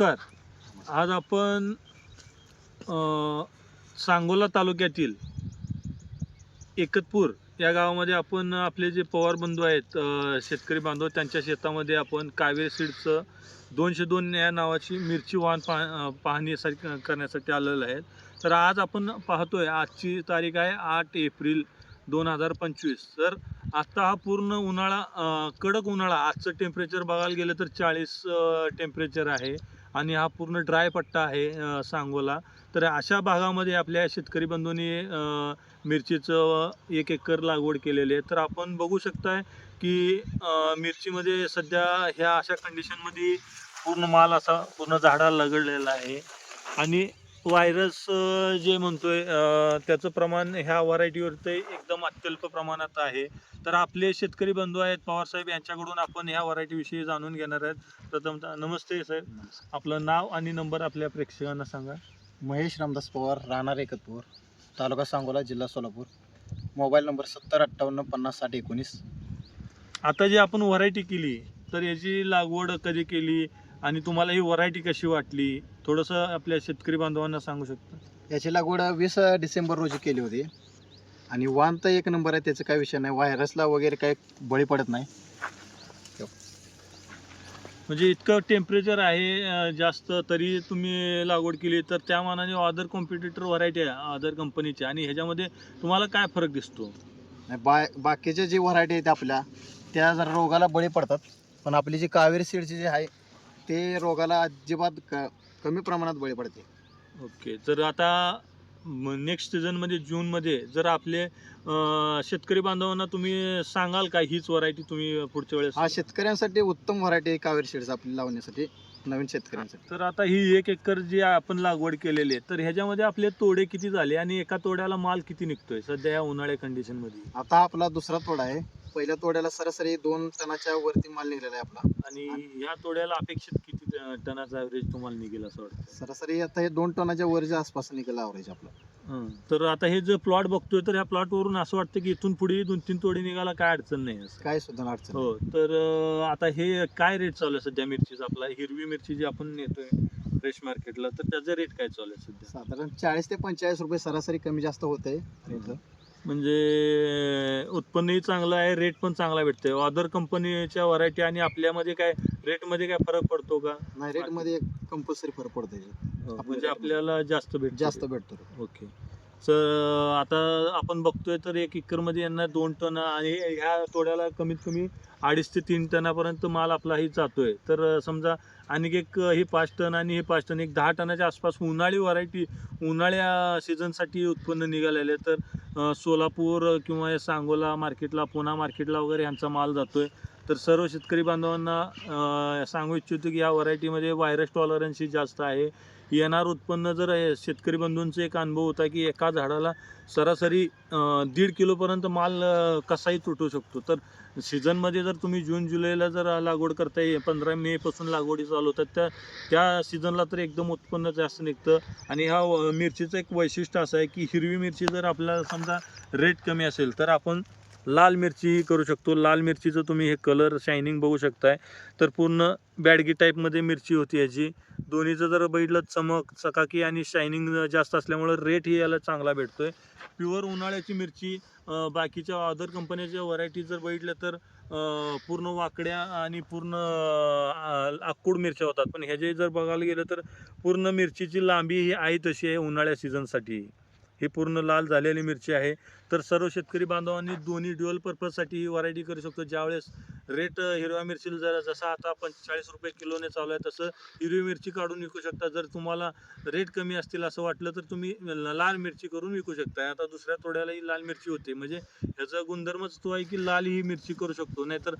नमस्कार. आज आपण सांगोला तालुक्यातील एकतपूर या गावामध्ये आपण आपले जे पवार बंधू आहेत शेतकरी बांधव त्यांच्या शेतामध्ये आपण कावेरी सीडचं दोनशे दोन या नावाची मिरची वाहन पा अ, पाहणीसाठी करण्यासाठी आलेलं आहे तर आज आपण पाहतोय आजची तारीख आहे आठ एप्रिल दोन हजार पंचवीस. तर आत्ता हा पूर्ण उन्हाळा कडक उन्हाळा आजचं टेम्परेचर बघायला गेलं तर चाळीस टेम्परेचर आहे. आणि हा पूर्ण ड्राय पट्टा आहे सांगोला. तर अशा भागामध्ये आपल्या शेतकरी बंधूंनी मिरचीचं एक एकर लागवड केलेली आहे. तर आपण बघू शकताय की मिरचीमध्ये सध्या ह्या अशा कंडिशनमध्ये पूर्ण माल असा पूर्ण झाडाला लगडलेला आहे. आणि व्हायरस जे म्हणतोय त्याचं प्रमाण ह्या व्हरायटीवर ते एकदम अत्यल्प प्रमाणात आहे. तर आपले शेतकरी बंधू आहेत पवारसाहेब यांच्याकडून आपण ह्या व्हरायटीविषयी जाणून घेणार आहेत. प्रथमतः नमस्ते साहेब आपलं नाव आणि नंबर आपल्या प्रेक्षकांना सांगा. महेश रामदास पवार राहणार एकतपूर तालुका सांगोला जिल्हा सोलापूर. मोबाईल नंबर सत्तर अठ्ठावन्न पन्नास साठ एकोणीस. आता जी आपण व्हरायटी केली तर याची लागवड कधी केली? आणि तुम्हाला ही व्हरायटी कशी वाटली? थोडंसं आपल्या शेतकरी बांधवांना सांगू शकता. याची लागवड वीस डिसेंबर रोजी केली होती. आणि वाण तर एक नंबर आहे त्याचं काही विषय नाही. व्हायरसला वगैरे काही बळी पडत नाही. म्हणजे इतकं टेम्परेचर आहे अं, जास्त तरी तुम्ही लागवड केली तर त्या मानाने अदर कॉम्पिटिटर व्हरायटी आहे अदर कंपनीची आणि ह्याच्यामध्ये तुम्हाला काय फरक दिसतो? नाही, बा बाकीच्या जी व्हरायटी आहेत आपल्या त्या जरा रोगाला बळी पडतात. पण आपली जी कावेरी सीडची जी आहे ते रोगाला अजिबात क कमी प्रमाणात बळी पडते. ओके तर आता नेक्स्ट सीझनमध्ये जूनमध्ये जर आपले अं, शेतकरी बांधवांना तुम्ही सांगाल का हीच व्हरायटी तुम्ही पुढच्या वेळेस? हा शेतकऱ्यांसाठी उत्तम व्हरायटी आहे कावेरी सीड्स आपली लावण्यासाठी नवीन शेतकऱ्यांसाठी. तर आता ही एक एकर जी आपण लागवड केलेली आहे तर ह्याच्यामध्ये आपले तोडे किती झाले आणि एका तोड्याला माल किती निघतोय सध्या या उन्हाळ्या कंडिशनमध्ये? आता आपला दुसरा तोडा आहे पहिल्या तोड्याला सरासरी दोन टनाच्या वरती माल निघलेला आहे आपला. आणि या तोड्याला अपेक्षित किती टनाचा ॲव्हरेज तुम्हाला निघेल असं वाटतं? सरासरी आता हे दोन टनाच्या वरच्या आसपास निघालं आवरेज आपलं. हं. तर आता हे जे प्लॉट बघतोय तर ह्या प्लॉट वरून असं वाटतं की इथून पुढे दोन तीन तोडे निघाला काय अडचण नाही असं. काय सुद्धा अडचण. नाही. हो. तर अं, आता हे काय रेट चालू आहे सध्या मिरचीचा? आपला हिरवी मिरची जी आपण नेतोय फ्रेश मार्केटला तर त्याचा रेट काय चालू आहे सध्या? साधारण चाळीस ते पंचेचाळीस रुपये सरासरी कमी जास्त होत आहे म्हणजे उत्पन्नही चांगलं आहे रेट पण चांगला भेटतोय. अदर कंपनीच्या व्हरायटी आणि आपल्यामध्ये काय रेटमध्ये काय फरक पडतो का? नाही रेटमध्ये कंपल्सरी फरक पडतो याच्यात. म्हणजे आपल्याला जास्त भेट जास्त भेटतो. ओके तर आता आपण बघतोय तर एक एकरमध्ये यांना दोन टन आणि ह्या तोड्याला कमीत कमी अडीच ते तीन टनापर्यंत माल आपलाही जातोय. तर समजा आणि एक हे पाच टन आणि हे पाच टन एक दहा टनाच्या आसपास उन्हाळी व्हरायटी उन्हाळ्या सीझनसाठी उत्पन्न निघालेले तर सोलापूर किंवा या सांगोला मार्केटला पुणा मार्केटला वगैरे यांचा माल जातोय. तर सर्व शेतकरी बांधवांना सांगू इच्छितो की या व्हरायटीमध्ये व्हायरस टॉलरन्सी जास्त आहे. येणार उत्पन्न जर शेतकरी बंधूंचा एक अनुभव होता की एका झाडाला सरासरी दीड किलोपर्यंत माल कसाही तुटू शकतो. तर सीझनमध्ये जर तुम्ही जून जुलैला जर लागवड करताय पंधरा मेपासून लागवडी चालू होतात त्या त्या सीझनला तर एकदम उत्पन्न जास्त निघतं. आणि ह्या व- मिरचीचं एक वैशिष्ट्य असं आहे की हिरवी मिरची जर आपल्याला समजा रेट कमी असेल तर आपण लाल मिरचीही करू शकतो. लाल मिरचीचं तुम्ही हे कलर शायनिंग बघू शकताय. तर पूर्ण बॅडगी टाईपमध्ये मिरची होती याची. दोन्हीचं जर बघितलं चमक चकाकी आणि शायनिंग जास्त असल्यामुळं रेटही याला चांगला भेटतोय. प्युअर उन्हाळ्याची मिरची बाकीच्या अदर कंपन्याच्या व्हरायटी जर बघितल्या तर पूर्ण वाकड्या आणि पूर्ण आकूड मिरच्या होतात. पण ह्याचे जर बघायला गेलं तर पूर्ण मिरचीची लांबी ही आहे तशी आहे उन्हाळ्या सीझनसाठी ही पूर्ण लाल झालेली मिरची आहे. तर सर्व शेतकरी बांधवांनी दोन्ही ड्युअल पर्पजसाठी ही व्हरायटी करू शकतो. ज्यावेळेस रेट हिरव्या मिरचीला जरा जसा आता पंचेचाळीस रुपये किलोने चालू आहे तसं हिरवी मिरची काढून विकू शकता. जर तुम्हाला रेट कमी असतील असं वाटलं तर तुम्ही लाल मिरची करून विकू शकता. आता दुसऱ्या तोड्यालाही लाल मिरची होते. म्हणजे ह्याचा गुणधर्मच तो आहे की लाल ही मिरची करू शकतो. नाहीतर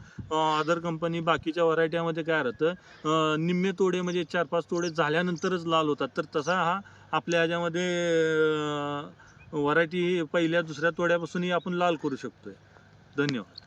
अदर कंपनी बाकीच्या व्हरायट्यामध्ये काय राहतं निम्मे तोडे म्हणजे चार पाच तोडे झाल्यानंतरच लाल होतात. तर तसा हा आपल्या ह्याच्यामध्ये व्हरायटी पहिल्या दुसऱ्या तोड्यापासूनही आपण लाल करू शकतोय. धन्यवाद.